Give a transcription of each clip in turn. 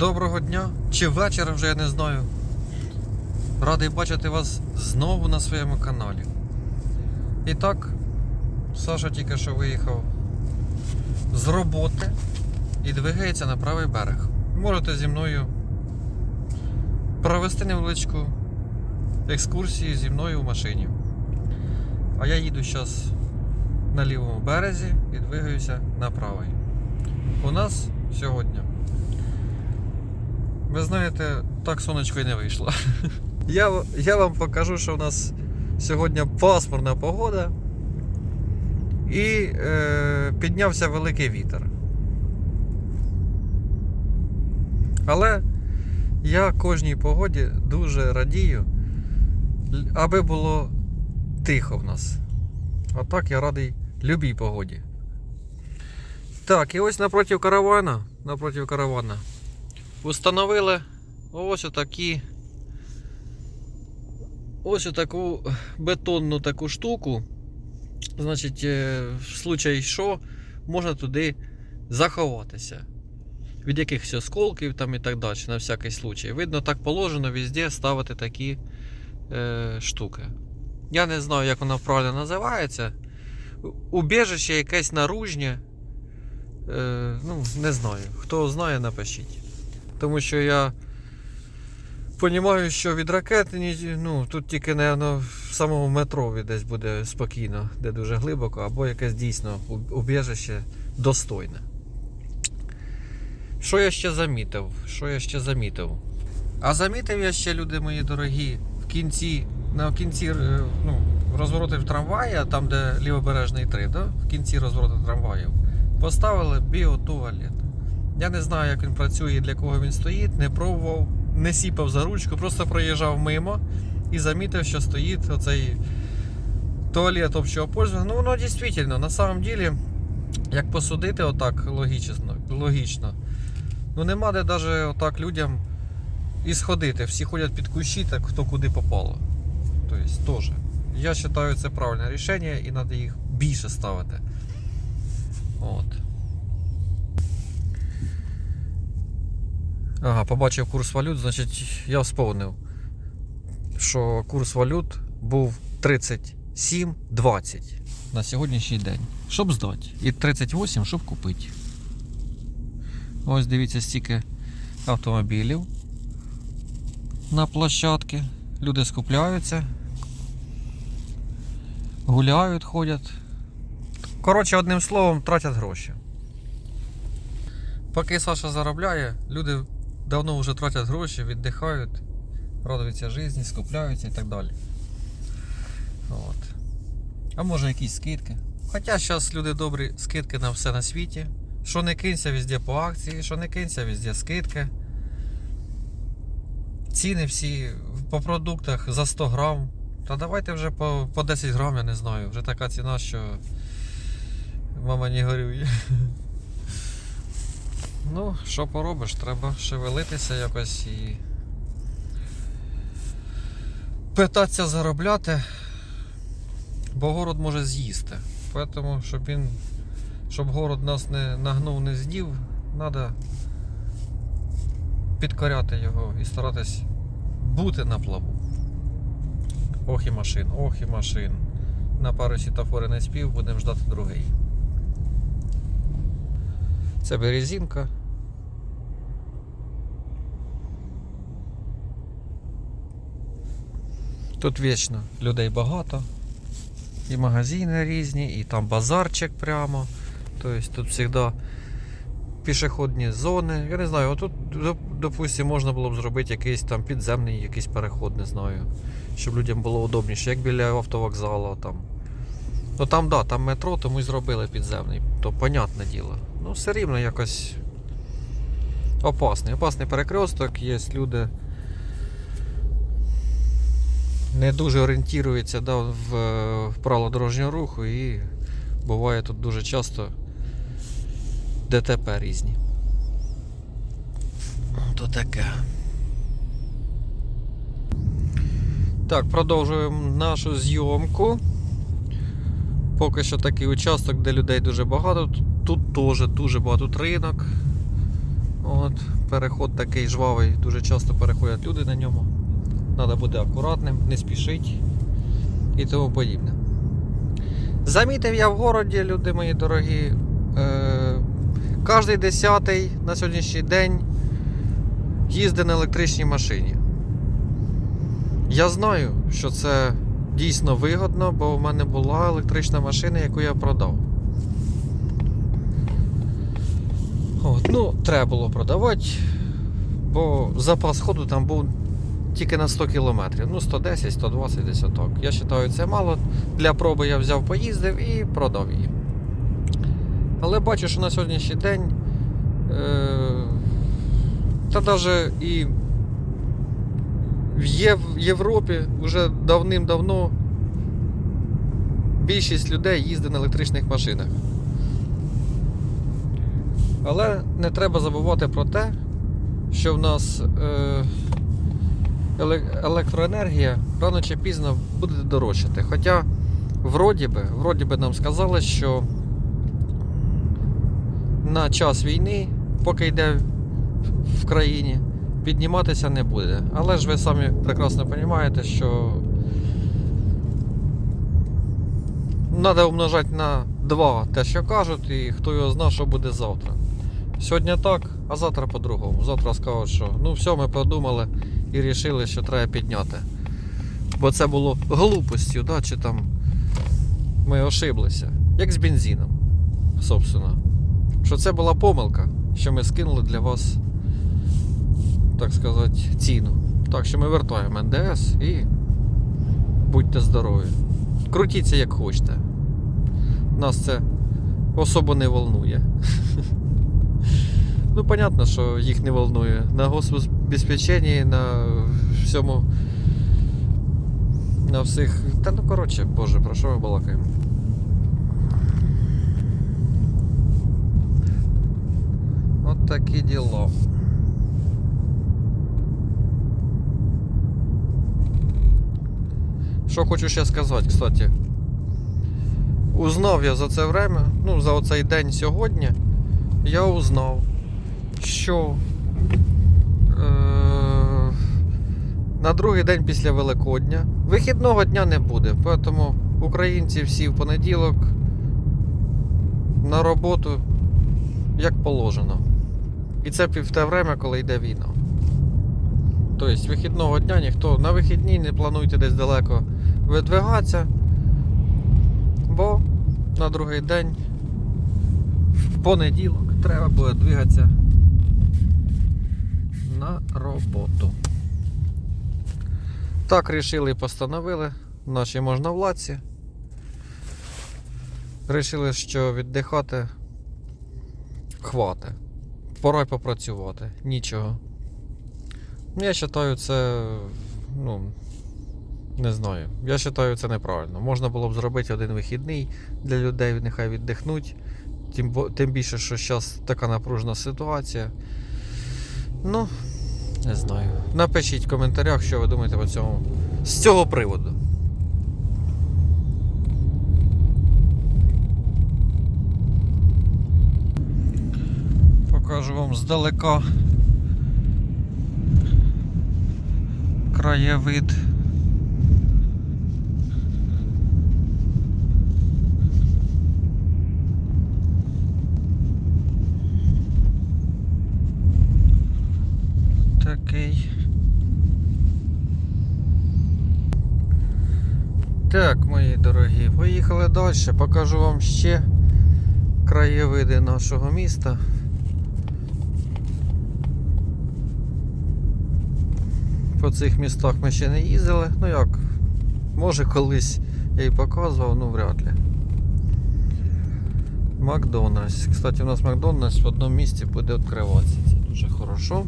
Доброго дня чи вечора вже я не знаю. Радий бачити вас знову на своєму каналі. І так, Саша тільки що виїхав з роботи і двигається на правий берег. Можете зі мною провести невеличку екскурсію зі мною в машині. А я їду зараз на лівому березі і двигаюся на правий. У нас сьогодні ви знаєте, так сонечко і не вийшло. Я, я вам покажу, що у нас сьогодні пасмурна погода і е, піднявся великий вітер. Але я кожній погоді дуже радію, аби було тихо в нас. А так я радий любій погоді. Так, і ось напроти каравана, напроти каравана Установили ось отакі. Ось отаку бетонну таку штуку. Значить, е, в случай що, можна туди заховатися. Від якихось осколків там і так далі, на всякий случай. Видно, так положено везде ставити такі е, штуки. Я не знаю, як воно правильно називається. Убіжище якесь наружнє. Е, ну, не знаю. Хто знає, напишіть. Тому що я розумію, що від ракети ну, тут тільки, напевно, в самому метро десь буде спокійно, де дуже глибоко, або якесь дійсно убіжище достойне. Що я ще замітив? Що я ще замітив? А замітив я ще, люди мої дорогі, в кінці, на кінці е, ну, розворотів трамвая, там, де лівобережний 3, да? в кінці розвороту трамваїв, поставили біотуалет. Я не знаю, як він працює і для кого він стоїть, не пробував, не сіпав за ручку, просто проїжджав мимо і замітив, що стоїть оцей туалет общого пользования. Ну, воно дійсно, на самом деле, як посудити отак логічно, логічно. Ну нема де навіть отак людям і сходити. Всі ходять під кущі, так хто куди попало. Тобто, теж. Я вважаю, це правильне рішення і треба їх більше ставити. От. Ага, побачив курс валют, значить я вспомнив, що курс валют був 37,20 на сьогоднішній день. Щоб здати. І 38, щоб купити. Ось дивіться, стільки автомобілів на площадці. Люди скупляються, гуляють, ходять. Коротше, одним словом, тратять гроші. Поки Саша заробляє, люди давно вже тратять гроші, віддихають, радуються житті, скупляються і так далі. От. А може якісь скидки. Хоча зараз люди добрі, скидки на все на світі. Що не кинься везде по акції, що не кинься везде скидки. Ціни всі по продуктах за 100 грам. Та давайте вже по, по 10 грам, я не знаю. Вже така ціна, що мама не горює. Ну, що поробиш, треба шевелитися якось і питатися заробляти, бо город може з'їсти. Тому, щоб він, щоб город нас не нагнув, не з'їв, треба підкоряти його і старатись бути на плаву. Ох і машин, ох і машин. На пару світофори не спів, будемо ждати другий. Це березінка. Тут вічно людей багато. І магазини різні, і там базарчик прямо. Тобто тут завжди пішохідні зони. Я не знаю, отут, доп- допустим, можна було б зробити якийсь там підземний якийсь переход, не знаю. Щоб людям було удобніше, як біля автовокзалу там. Ну там, да, там метро, тому і зробили підземний, то понятне діло. Ну, все рівно якось опасний. Опасний перекресток, є люди не дуже орієнтуються да, в, в правила дорожнього руху і буває тут дуже часто ДТП різні. То таке. Так, продовжуємо нашу зйомку. Поки що такий участок, де людей дуже багато. Тут, тут теж дуже багато тут ринок. От, переход такий жвавий, дуже часто переходять люди на ньому. Треба бути акуратним, не спішить і тому подібне. Замітив я в городі, люди мої дорогі. Е, кожний десятий на сьогоднішній день їздить на електричній машині. Я знаю, що це дійсно вигодно, бо в мене була електрична машина, яку я продав. От, ну, треба було продавати, бо запас ходу там був тільки на 100 кілометрів. Ну, 110, 120 десь отак. Я вважаю, це мало. Для проби я взяв, поїздив і продав її. Але бачу, що на сьогоднішній день. Е- та навіть і в Європі вже давним-давно більшість людей їздить на електричних машинах. Але не треба забувати про те, що в нас е, електроенергія рано чи пізно буде дорожчати. Хоча, вроді би, вроді би нам сказали, що на час війни, поки йде в країні, підніматися не буде. Але ж ви самі прекрасно розумієте, що треба умножати на 2 те, що кажуть, і хто його знає, що буде завтра. Сьогодні так, а завтра по-другому. Завтра скажуть, що ну все, ми подумали і вирішили, що треба підняти. Бо це було глупостю, да, чи там ми ошиблися. Як з бензином, собственно. Що це була помилка, що ми скинули для вас, так сказати, ціну. Так що ми вертаємо НДС і будьте здорові. Крутіться як хочете. Нас це особо не волнує. Ну, понятно, що їх не волнує. На госбезпеченні, на всьому. На всіх. Та ну коротше, боже, про що ми балакаємо? От такі діло. Що хочу ще сказати, кстати. Узнав я за це время, ну, за оцей день сьогодні, я узнав, що на другий день після Великодня вихідного дня не буде. Тому українці всі в понеділок на роботу як положено. І це в те время, коли йде війна. Тобто вихідного дня ніхто на вихідні не плануйте десь далеко видвигатися, бо на другий день в понеділок треба буде двигатися на роботу. Так рішили і постановили наші можновладці. Рішили, що віддихати хвати. Пора й попрацювати. Нічого. Я вважаю, це. Ну, не знаю. Я вважаю, це неправильно. Можна було б зробити один вихідний для людей, нехай віддихнуть. Тим, тим більше, що зараз така напружена ситуація. Ну, не знаю. Напишіть в коментарях, що ви думаєте по цьому з цього приводу. Покажу вам здалека краєвид. Такий. Так, мої дорогі, поїхали далі. Покажу вам ще краєвиди нашого міста. По цих містах ми ще не їздили. Ну як, може колись я і показував, ну вряд ли. Макдональдс. Кстати, у нас Макдональдс в одному місці буде відкриватися. Це дуже хорошо.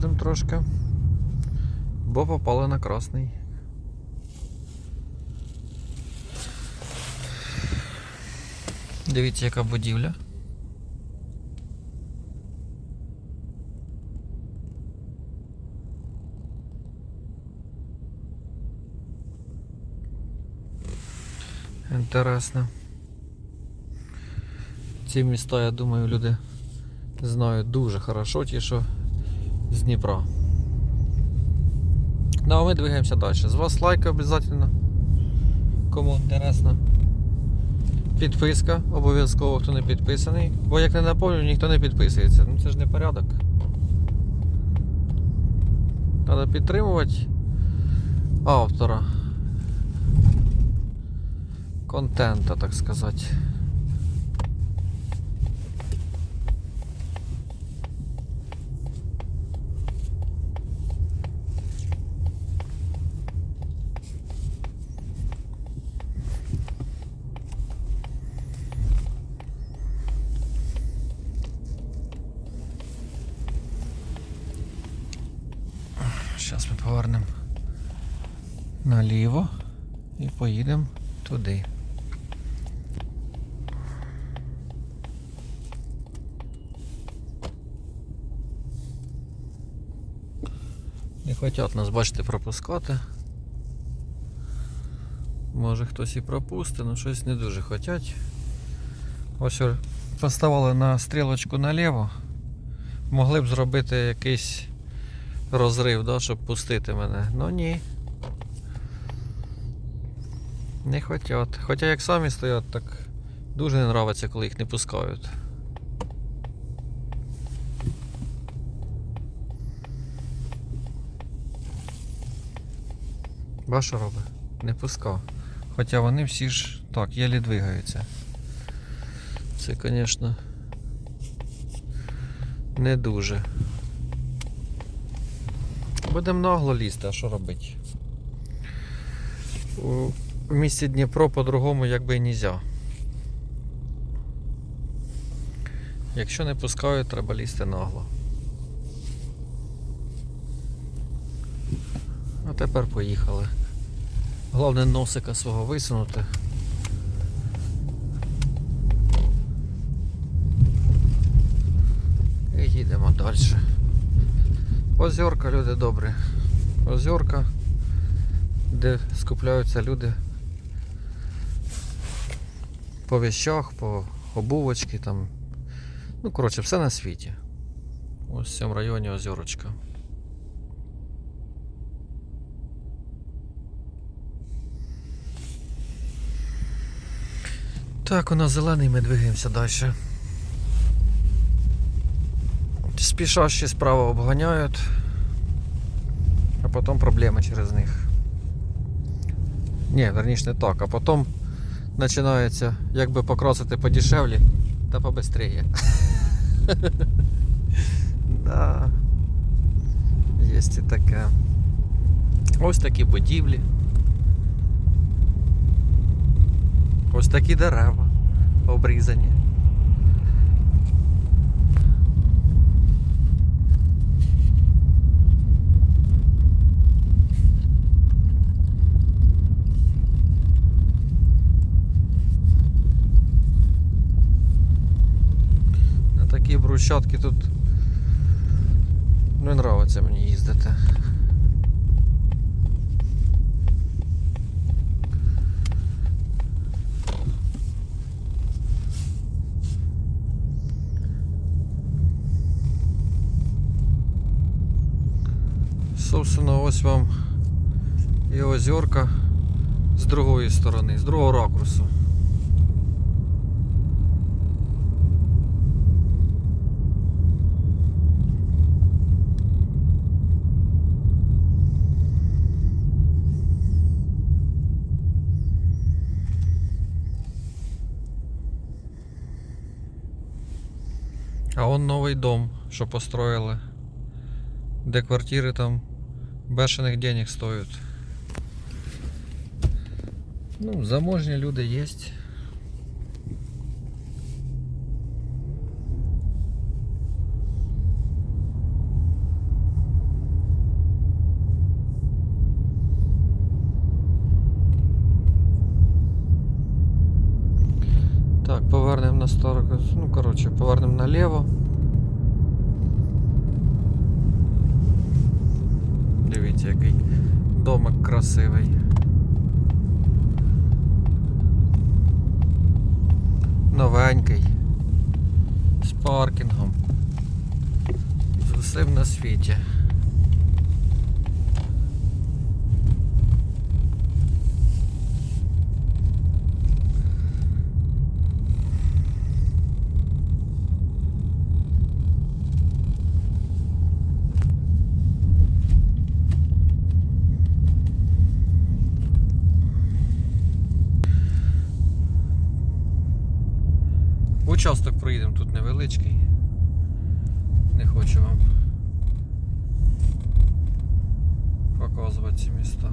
будемо трошки, бо попали на красний. Дивіться, яка будівля. Інтересно. Ці міста, я думаю, люди знають дуже хорошо ті, що з Дніпра. Ну а ми двигаємося далі. З вас лайк обов'язково. Кому інтересно. Підписка обов'язково, хто не підписаний. Бо як не напомню, ніхто не підписується. Ну це ж не порядок. Треба підтримувати автора контента, так сказати. Зараз ми повернемо наліво і поїдемо туди. Не хочуть нас, бачите, пропускати. Може хтось і пропустить, але щось не дуже хочуть. Ось поставили на стрілочку наліво. Могли б зробити якийсь розрив, да, щоб пустити мене. Ну ні. Не хотять. Хоча як самі стоять, так дуже не нравиться, коли їх не пускають. Ба що робить? Не пускав. Хоча вони всі ж так, єлі двигаються. Це, звісно, не дуже. Будемо нагло лізти, а що робити? В місті Дніпро по-другому якби і нельзя. Якщо не пускають, треба лізти нагло. А тепер поїхали. Головне носика свого висунути. І їдемо далі. Озерка, люди добрі. Озерка, де скупляються люди по вещах, по обувочки там. Ну, коротше, все на світі. Ось в цьому районі озерочка. Так, у нас зелений, ми двигаємося далі. Спішащі справа обганяють, а потім проблеми через них. Ні, верніше не так, а потім починається, як би покрасити подешевле та побыстрее. Да. Є і таке. Ось такі будівлі. Ось такі дерева обрізані. На такі брусчатки тут не нравиться мені їздити. Собственно, ось вам і озерка з другої сторони, з другого ракурсу. А он новий дом, що построїли. Де квартири там бешених денег стоять. Ну, заможні люди є. Так, повернемо на сторону. Ну, коротше, повернемо наліво. Дивіться, який домик красивий. новенький. З паркінгом. З усім на світі. Участок проїдемо тут невеличкий. Не хочу вам показувати ці міста.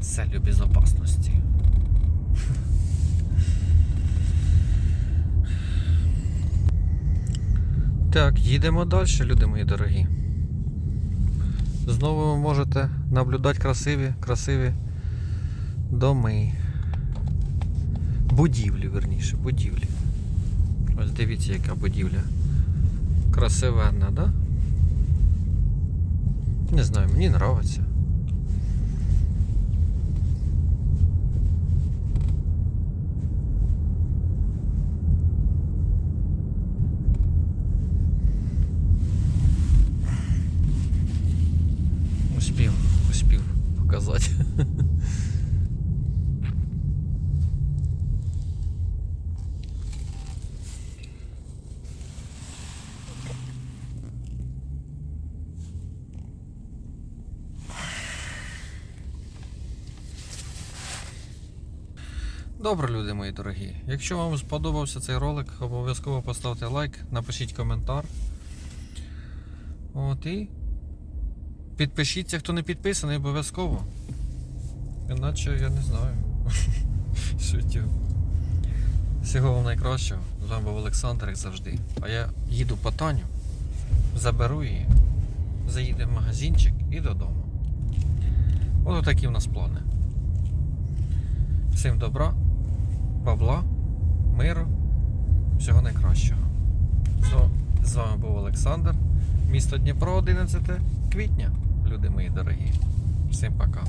З целью безопасності. Так, їдемо далі, люди мої дорогі. Знову ви можете наблюдати красиві, красиві доми. Будівлі, верніше, будівлі. Ось дивіться, яка будівля. Красивенна, да? Не знаю, мені подобається. Успів, успів показати. Добре, люди мої дорогі. Якщо вам сподобався цей ролик, обов'язково поставте лайк, напишіть коментар. От і підпишіться, хто не підписаний, обов'язково. Іначе я не знаю. Шутю. Всього вам найкращого. З вами був Олександр, як завжди. А я їду по Таню, заберу її, заїдемо в магазинчик і додому. Ось такі в нас плани. Всім добра, бабла, миру, всього найкращого. З вами був Олександр, місто Дніпро, 11 квітня, люди мої дорогі. Всім пока.